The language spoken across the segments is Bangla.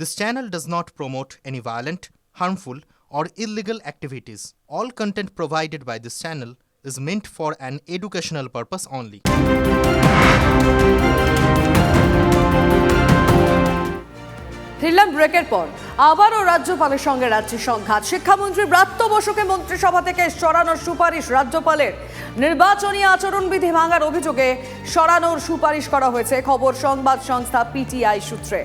This channel does not promote any violent, harmful, or illegal activities. All content provided by this channel is meant for an educational purpose only. ফিরলাম ব্রেকের পর আবারও রাজ্যপালের সঙ্গে রাজ্যের সংঘাত শিক্ষামন্ত্রী ব্রাত্য বসুকে মন্ত্রিসভা থেকে সরানোর সুপারিশ রাজ্যপালের নির্বাচনী আচরণবিধি ভাঙার অভিযোগে সরানোর সুপারিশ করা হয়েছে খবর সংবাদ সংস্থা পিটিআই সূত্রে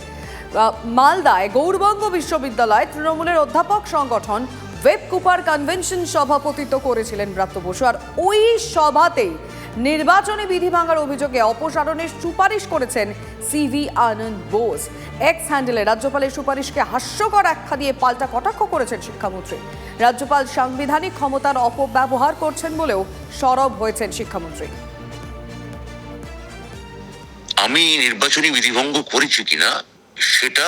মালদায় গৌরবঙ্গ বিশ্ববিদ্যালয় তৃণমূলের অধ্যাপক সংগঠন ওয়েব কুপার কনভেনশন সভাপতিত্ব করেছিলেন ব্রাত্য বসু। আর ওই সভাতেই নির্বাচনী বিধি ভাঙার অভিযোগে অপসারণের সুপারিশ করেছেন সিভি আনন্দ বোস। এক্স হ্যান্ডেলে রাজ্যপালের সুপারিশকে হাস্যকর আখ্যা দিয়ে পাল্টা কটাক্ষ করেছেন শিক্ষামন্ত্রী। রাজ্যপাল সাংবিধানিক ক্ষমতার অপব্যবহার করছেন বলেও সরব হয়েছেন শিক্ষামন্ত্রী। আমি নির্বাচনী বিধিভঙ্গ করেছি কিনা সেটা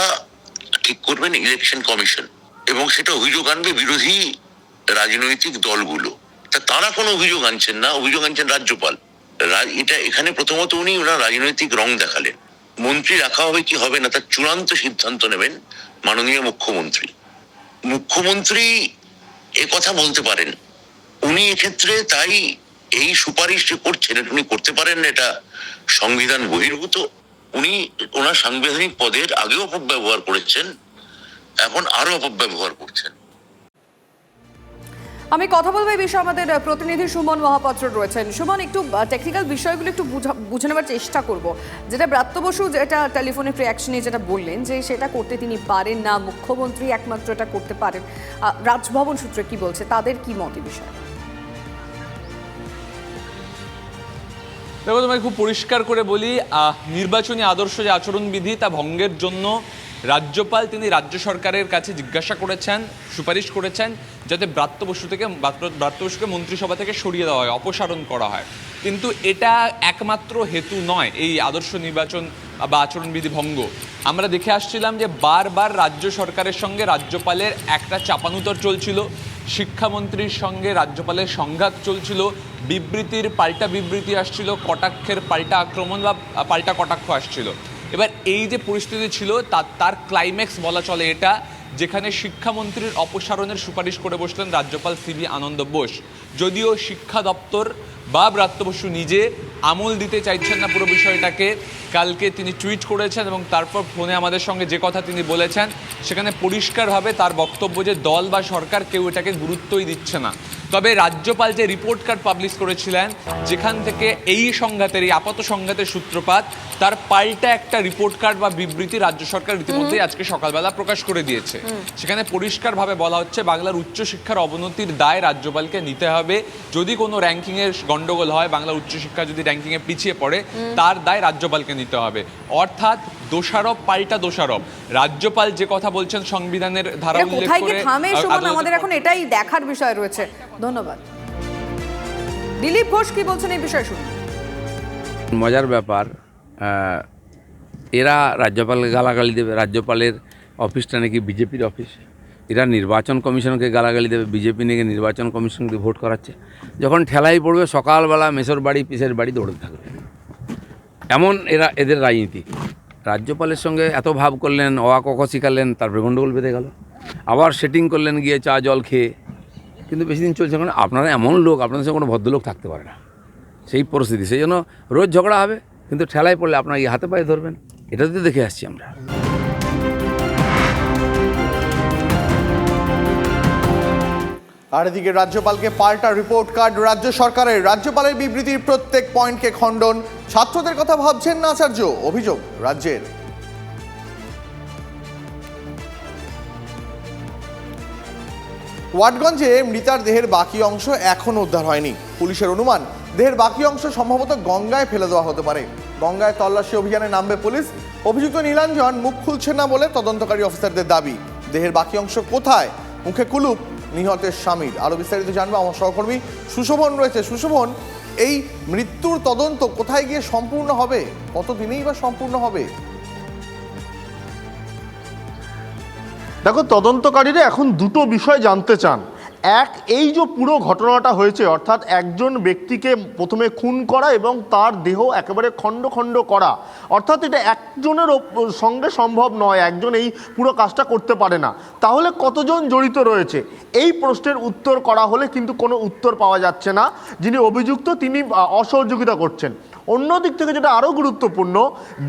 ঠিক করবেন ইলেকশন কমিশন এবং সেটা অভিযোগ আনবে বিরোধী রাজনৈতিক দলগুলো। তা তারা কোনো অভিযোগ আনছেন না, অভিযোগ আনছেন রাজ্যপাল। এটা এখানে প্রথমত উনি ওনার রাজনৈতিক রং দেখালেন। মন্ত্রী রাখা হবে কি হবে না, তার চূড়ান্ত সিদ্ধান্ত নেবেন মাননীয় মুখ্যমন্ত্রী। মুখ্যমন্ত্রী এ কথা বলতে পারেন। উনি এক্ষেত্রে তাই এই সুপারিশ যে করছেন উনি করতে পারেন এটা সংবিধান বহির্ভূত। উনি ওনার সাংবিধানিক পদের আগেও অপব্যবহার করেছেন, এখন আরও অপব্যবহার করছেন। আমি কথা বলব এই বিষয়ে আমাদের প্রতিনিধি সুমন মহাপাত্র রয়েছেন। সুমন, একটু টেকনিক্যাল বিষয়গুলো একটু বুঝা- নেওয়ার চেষ্টা করব। যেটা ব্রাত্য বসু যেটা টেলিফোনের রিয়াকশনে যেটা বললেন যে সেটা করতে তিনি পারেন না, মুখ্যমন্ত্রী একমাত্র এটা করতে পারেন। রাজভবন সূত্রে কি বলছে, তাদের কি মত বিষয়ে? দেখো, তোমায় খুব পরিষ্কার করে বলি নির্বাচনী আদর্শ যে আচরণবিধি, তা ভঙ্গের জন্য রাজ্যপাল তিনি রাজ্য সরকারের কাছে জিজ্ঞাসা করেছেন, সুপারিশ করেছেন, যাতে ব্রাত্য বসু থেকে ব্রাত্য- বসুকে মন্ত্রিসভা থেকে সরিয়ে দেওয়া হয়, অপসারণ করা হয়। কিন্তু এটা একমাত্র হেতু নয়, এই আদর্শ নির্বাচন বা আচরণবিধি ভঙ্গ। আমরা দেখে আসছিলাম যে বারবার রাজ্য সরকারের সঙ্গে রাজ্যপালের একটা চাপানুতর চলছিল। শিক্ষামন্ত্রীর সঙ্গে রাজ্যপালের সংঘাত চলছিল, বিবৃতির পাল্টা বিবৃতি আসছিল, কটাক্ষের পাল্টা আক্রমণ বা পাল্টা কটাক্ষ আসছিল। এবার এই যে পরিস্থিতি ছিল তার তার ক্লাইম্যাক্স বলা চলে এটা, যেখানে শিক্ষামন্ত্রীর অপসারণের সুপারিশ করে বসলেন রাজ্যপাল সিবি আনন্দ বোস। যদিও শিক্ষা দপ্তর বা ব্রাত্য বসু নিজে আমল দিতে চাইছেন না পুরো বিষয়টাকে। কালকে তিনি টুইট করেছেন এবং তারপর ফোনে আমাদের সঙ্গে যে কথা তিনি বলেছেন, সেখানে পরিষ্কারভাবে তার বক্তব্য যে দল বা সরকার কেউ এটাকে গুরুত্বই দিচ্ছে না। তবে রাজ্যপাল যে রিপোর্ট কার্ড পাবলিশ করেছিলেন যেখান থেকে এই সংঘাতের এই আপাত সংঘাতের সূত্রপাত তার পাল্টা একটা রিপোর্ট কার্ড বা বিবৃতি রাজ্য সরকার ইতিমধ্যেই আজকে সকালবেলা প্রকাশ করে দিয়েছে। সেখানে পরিষ্কারভাবে বলা হচ্ছে বাংলার উচ্চশিক্ষার অবনতির দায় রাজ্যপালকে নিতে হবে। যদি কোনো র্যাঙ্কিংয়ের গন্ডগোল হয় বাংলার উচ্চশিক্ষা যদি র্যাঙ্কিংয়ে পিছিয়ে পড়ে তার দায় রাজ্যপালকে নিতে হবে। অর্থাৎ দোষারোপ পাল্টা দোষারোপ। রাজ্যপাল যে কথা বলছেন সংবিধানের ধারা উল্লেখ করে আদালতে আমাদের এখন এটাই দেখার বিষয় রয়েছে। ধন্যবাদ। দিলীপ ঘোষ কি বলছেন এই বিষয়ে শুনুন। মজার ব্যাপার এরা রাজ্যপালকে গালাগালি দেবে, রাজ্যপালের অফিসটা নাকি বিজেপির অফিস। এরা নির্বাচন কমিশনকে গালাগালি দেবে, বিজেপি নাকি নির্বাচন কমিশনকে ভোট করাচ্ছে। যখন ঠেলাই পড়বে, সকালবেলা মেসর বাড়ি, পিসের বাড়ি দৌড়তে থাকবে। এমন এরা, এদের রাজনীতি। রাজ্যপালের সঙ্গে এত ভাব করলেন অয়া কক শিখালেন, তারপরে গণ্ডগোল বেঁধে গেল। আবার সেটিং করলেন গিয়ে চা জল খেয়ে। কিন্তু বেশি দিন চলছে কারণ আপনারা এমন লোক, আপনাদের সঙ্গে কোনো ভদ্রলোক থাকতে পারে না। সেই পরিস্থিতি, সেই জন্য রোজ ঝগড়া হবে, কিন্তু ঠেলায় পড়লে আপনার এই হাতে পায়ে ধরবেন। এটা তো দেখে আসছি আমরা। আর এদিকে রাজ্যপালকে পাল্টা রিপোর্ট কার্ড রাজ্য সরকারের। রাজ্যপালের বিবৃতির প্রত্যেক পয়েন্টকে খণ্ডন। ছাত্রদের কথা ভাবছেন না আচার্য, অভিযোগ রাজ্যের। ওয়াটগঞ্জে মৃতার দেহের বাকি অংশ এখনও উদ্ধার হয়নি। পুলিশের অনুমান, দেহের বাকি অংশ সম্ভবত গঙ্গায় ফেলে দেওয়া হতে পারে। গঙ্গায় তল্লাশি অভিযানে নামবে পুলিশ। অভিযুক্ত নীলাঞ্জন মুখ খুলছে না বলে তদন্তকারী অফিসারদের দাবি। দেহের বাকি অংশ কোথায়? মুখে কুলুপ, নিহতের স্বামীর। আরও বিস্তারিত জানব আমার সহকর্মী সুশোভন রয়েছে। সুশোভন, এই মৃত্যুর তদন্ত কোথায় গিয়ে সম্পূর্ণ হবে? কতদিনেই বা সম্পূর্ণ হবে? দেখো তদন্তকারীরা এখন দুটো বিষয় জানতে চান। এক, এই যে পুরো ঘটনাটা হয়েছে, অর্থাৎ একজন ব্যক্তিকে প্রথমে খুন করা এবং তার দেহ একেবারে খণ্ড খণ্ড করা, অর্থাৎ এটা একজনের সঙ্গে সম্ভব নয়, একজন এই পুরো কাজটা করতে পারে না। তাহলে কতজন জড়িত রয়েছে? এই প্রশ্নের উত্তর করা হলে কিন্তু কোনো উত্তর পাওয়া যাচ্ছে না। যিনি অভিযুক্ত, তিনি অসহযোগিতা করছেন। অন্য দিক থেকে যেটা আরও গুরুত্বপূর্ণ,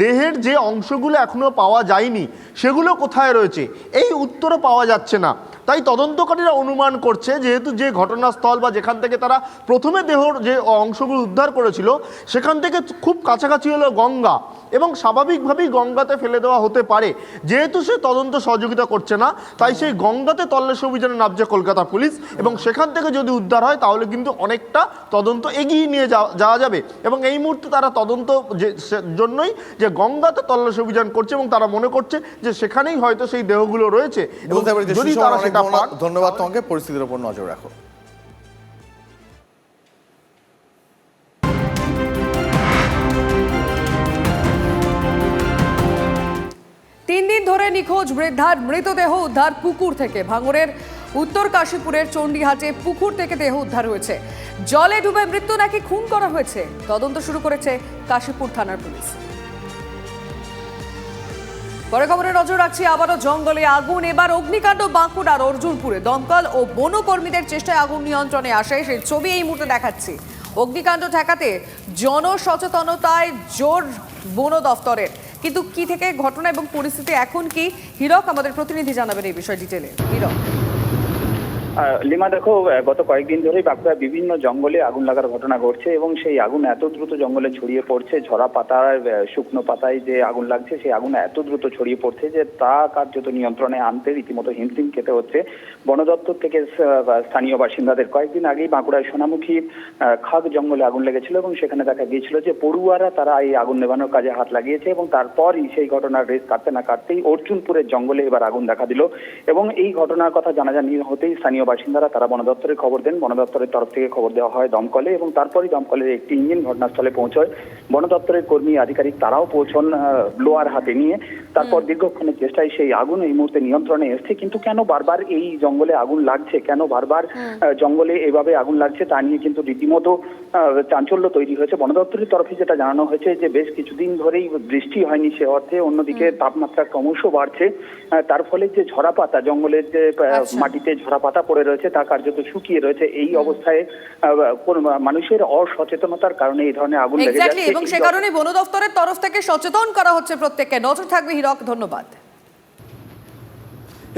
দেহের যে অংশগুলো এখনও পাওয়া যায়নি, সেগুলো কোথায় রয়েছে? এই উত্তরও পাওয়া যাচ্ছে না। তাই তদন্তকারীরা অনুমান করছে যেহেতু যে ঘটনাস্থল বা যেখান থেকে তারা প্রথমে দেহর যে অংশগুলো উদ্ধার করেছিল সেখান থেকে খুব কাছাকাছি হলো গঙ্গা এবং স্বাভাবিকভাবেই গঙ্গাতে ফেলে দেওয়া হতে পারে। যেহেতু সে তদন্ত সহযোগিতা করছে না তাই সেই গঙ্গাতে তল্লাশি অভিযানে নামছে কলকাতা পুলিশ এবং সেখান থেকে যদি উদ্ধার হয় তাহলে কিন্তু অনেকটা তদন্ত এগিয়ে নিয়ে যাওয়া যাওয়া যাবে এবং এই মুহূর্তে তারা তদন্ত যে জন্যই যে গঙ্গাতে তল্লাশি অভিযান করছে এবং তারা মনে করছে যে সেখানেই হয়তো সেই দেহগুলো রয়েছে। এবং যদি তারা সেটা ধন্যবাদ- তোমাকে পরিস্থিতির উপর নজর রাখো। তিন দিন ধরে নিখোঁজ বৃদ্ধার মৃতদেহ উদ্ধার পুকুর থেকে। ভাঙড়ের উত্তর কাশীপুরের চণ্ডীহাটে পুকুর থেকে দেহ উদ্ধার হয়েছে। জলে ডুবে মৃত্যু নাকি খুন করা হয়েছে? তদন্ত শুরু করেছে কাশীপুর থানার পুলিশ। পরে খবরে নজর রাখছি, আবারও জঙ্গলে আগুন। এবার অগ্নিকাণ্ড বাঁকুড়ার অর্জুনপুরে। দমকল ও বনকর্মীদের চেষ্টায় আগুন নিয়ন্ত্রণে আসে। সেই ছবি এই মুহূর্তে দেখাচ্ছি। অগ্নিকাণ্ড ঠেকাতে জনসচেতনতায় জোর বন দফতরের। কিন্তু কি থেকে ঘটনা এবং পরিস্থিতি, এখন কি? হিরক আমাদের প্রতিনিধি জানাবেন এই বিষয় ডিটেলে হিরক। লিমা, দেখো গত কয়েকদিন ধরেই বাঁকুড়ার বিভিন্ন জঙ্গলে আগুন লাগার ঘটনা ঘটছে এবং সেই আগুন এত দ্রুত জঙ্গলে ছড়িয়ে পড়ছে, ঝরা পাতার শুকনো পাতায় যে আগুন লাগছে, সেই আগুন এত দ্রুত ছড়িয়ে পড়ছে যে তা কার্যত নিয়ন্ত্রণে আনতে রীতিমতো হিমশিম খেতে হচ্ছে। বন দপ্তর থেকে স্থানীয় বাসিন্দাদের কয়েকদিন আগেই বাঁকুড়ায় সোনামুখী খাগ জঙ্গলে আগুন লেগেছিল এবং সেখানে দেখা গিয়েছিল যে পড়ুয়ারা তারা এই আগুন নেভানোর কাজে হাত লাগিয়েছে এবং তারপরই সেই ঘটনার রেস কাটতে না কাটতেই অর্জুনপুরের জঙ্গলে এবার আগুন দেখা দিল এবং এই ঘটনার কথা জানাজানি হতেই স্থানীয় বাসিন্দারা, তারা বন দপ্তরের খবর দেন। বন দপ্তরের তরফ থেকে খবর দেওয়া হয় দমকলে এবং তারপরে দমকলের একটি ইঞ্জিন ঘটনাস্থলে পৌঁছয়। বন দপ্তরের কর্মী আধিকারিক তারাও পৌঁছন লোয়ার হাতে নিয়ে। তারপর দীর্ঘক্ষণের চেষ্টায় সেই আগুন এই মুহূর্তে নিয়ন্ত্রণে এসছে। কিন্তু কেন বারবার এই জঙ্গলে আগুন লাগছে? কেন বারবার জঙ্গলে এভাবে আগুন লাগছে তা নিয়ে কিন্তু রীতিমতো চাঞ্চল্য তৈরি হয়েছে। বন দপ্তরের তরফে যেটা জানানো হয়েছে যে বেশ কিছুদিন ধরেই বৃষ্টি হয়নি সে অর্থে অন্যদিকে তাপমাত্রা ক্রমশ বাড়ছে। তার ফলে যে ঝরা পাতা জঙ্গলের যে আচ্ছা। মাটিতে ঝরা পাতা পড়ে রয়েছে তা কার্যত শুকিয়ে রয়েছে। এই অবস্থায় মানুষের অসচেতনতার কারণে এই ধরনের আগুন লেগে যাচ্ছে। এবং সে কারণে বন দপ্তরের তরফ থেকে সচেতন করা হচ্ছে প্রত্যেককে। নজর থাকবে হিরক ধন্যবাদ।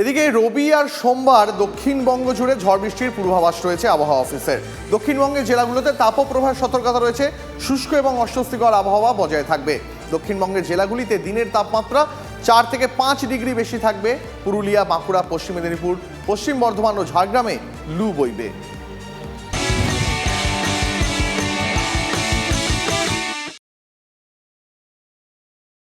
এদিকে রবি আর সোমবার দক্ষিণবঙ্গ জুড়ে ঝড় বৃষ্টির পূর্বাভাস রয়েছে আবহাওয়া অফিসের। দক্ষিণবঙ্গের জেলাগুলোতে তাপপ্রবাহের সতর্কতা রয়েছে, শুষ্ক এবং অস্বস্তিকর আবহাওয়া বজায় থাকবে। দক্ষিণবঙ্গের জেলাগুলিতে দিনের তাপমাত্রা চার থেকে পাঁচ ডিগ্রি বেশি থাকবে। পুরুলিয়া, বাঁকুড়া, পশ্চিম মেদিনীপুর, পশ্চিম বর্ধমান ও ঝাড়গ্রামে লু বইবে।